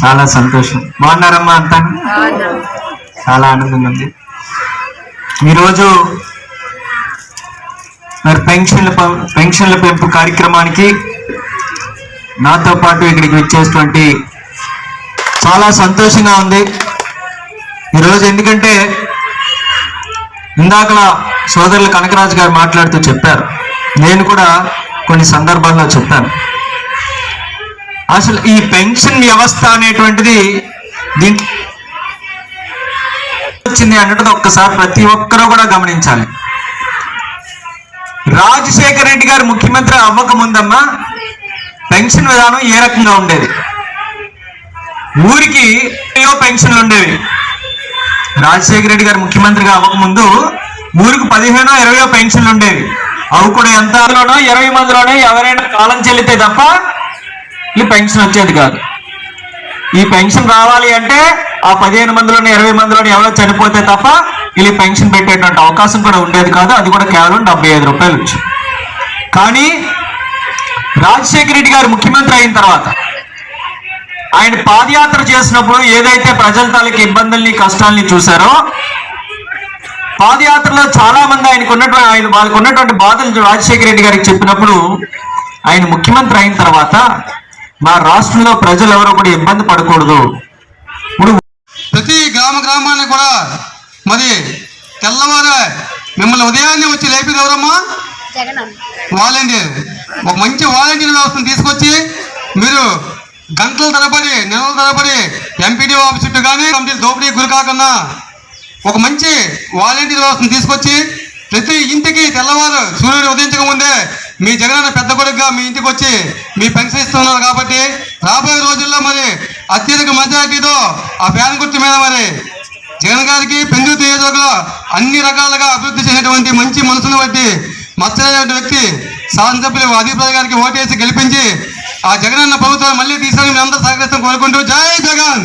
చాలా సంతోషం. బాగున్నారమ్మా అంతా? చాలా ఆనందంగా ఉంది ఈరోజు మరి పెన్షన్ల పెన్షన్ల పెంపు కార్యక్రమానికి నాతో పాటు ఇక్కడికి వచ్చేటువంటి చాలా సంతోషంగా ఉంది. ఈరోజు ఎందుకంటే ఇందాకల సోదరులు కనకరాజు గారు మాట్లాడుతూ చెప్పారు. నేను కూడా కొన్ని సందర్భాల్లో చెప్పాను. అసలు ఈ పెన్షన్ వ్యవస్థ అనేటువంటిది దీంట్లో వచ్చింది అన్నది ఒక్కసారి ప్రతి ఒక్కరూ కూడా గమనించాలి. రాజశేఖర రెడ్డి గారు ముఖ్యమంత్రి అవ్వక ముందమ్మా పెన్షన్ విధానం ఏ రకంగా ఉండేది? ఊరికి ఏవో పెన్షన్లు ఉండేవి? రాజశేఖర రెడ్డి గారు ముఖ్యమంత్రిగా అవ్వక ముందు ఊరికి పదిహేనో ఇరవయో పెన్షన్లు ఉండేవి. అవి కూడా ఎంత ఇరవై మందిలోనే ఎవరైనా కాలం చెల్లితే తప్ప ఈ పెన్షన్ వచ్చేది కాదు. ఈ పెన్షన్ రావాలి అంటే ఆ పదిహేను మందిలోని ఇరవై మందిలోని ఎవరో చనిపోతే తప్ప వీళ్ళు పెన్షన్ పెట్టేటువంటి అవకాశం కూడా ఉండేది కాదు. అది కూడా కేవలం డెబ్బై ఐదు రూపాయలు వచ్చి. కానీ రాజశేఖర రెడ్డి గారు ముఖ్యమంత్రి అయిన తర్వాత ఆయన పాదయాత్ర చేసినప్పుడు ఏదైతే ప్రజల తాలూకు ఇబ్బందుల్ని కష్టాల్ని చూశారో పాదయాత్రలో చాలా మంది ఆయనకు ఉన్నటువంటి ఆయన వాళ్ళకు ఉన్నటువంటి బాధలు రాజశేఖర రెడ్డి గారికి చెప్పినప్పుడు ఆయన ముఖ్యమంత్రి అయిన తర్వాత మా రాష్ట్రంలో ప్రజలు ఎవరో కూడా ఇబ్బంది పడకూడదు. ఇప్పుడు ప్రతి గ్రామ గ్రామాన్ని కూడా మరి తెల్లవారు మిమ్మల్ని ఉదయాన్నే వచ్చి లేపేది ఎవరమ్మా? వాలంటీర్. ఒక మంచి వాలంటీర్ వ్యవస్థను తీసుకొచ్చి మీరు గంటల తరబడి నెలల తరబడి ఎంపీడీ ఆఫీస్ చుట్టూ కానీ కమిటీ దోపిడీ గురి కాకుండా ఒక మంచి వాలంటీర్ వ్యవస్థను తీసుకొచ్చి ప్రతి ఇంటికి తెల్లవారు సూర్యుడు ఉదయించక ముందే మీ జగనన్న పెద్ద కొడుకుగా మీ ఇంటికి వచ్చి మీ పెన్షన్ ఇస్తున్నారు కాబట్టి రాబోయే రోజుల్లో మరి అత్యధిక మెజార్టీతో ఆ ఫ్యాన్ గుర్తు మీద మరి జగన్ గారికి పెందుతు నియోజకవర్గంలో అన్ని రకాలుగా అభివృద్ధి చేసినటువంటి మంచి మనసును బట్టి మచ్చలేని వ్యక్తి శాసనసభ్యులు అధిపతి గారికి ఓటేసి గెలిపించి ఆ జగనన్న ప్రభుత్వాన్ని మళ్ళీ తీసుకొని మేమందరూ సహకరిస్తాం కోరుకుంటూ జై జగన్!